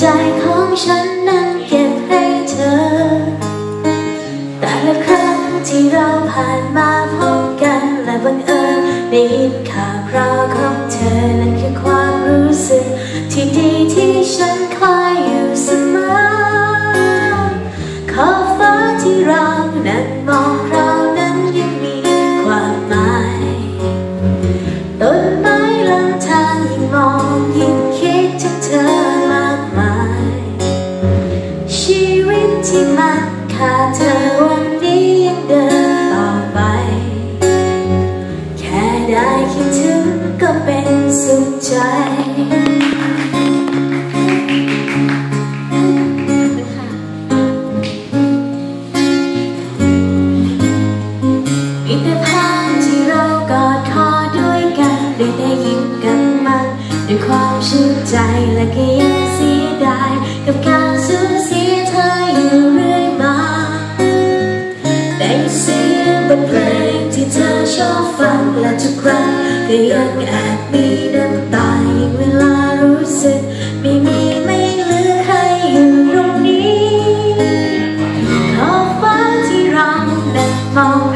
ใจของฉันนั้นเก็บให้เธอ แต่ละครั้งที่เราผ่านมาพบกันและบังเอิญได้ยินข่าวคราว ขาดเธอวันนี้ยังเดินต่อไป แค่ได้คิดถึงก็เป็นสุขใจมีแต่ภาพที่เรากอดคอด้วยกันได้ได้ยิ้มกันมันด้วยความชื่นใจและก็ยังเสียดายกับการ ชอบฟังและทุกครั้งก็ยังแอบมีน้ำตายิ่งเวลารู้สึกไม่มีไม่เหลือใครอยู่ตรงนี้ขอบฟ้าที่เรานั้นมองเรา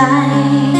die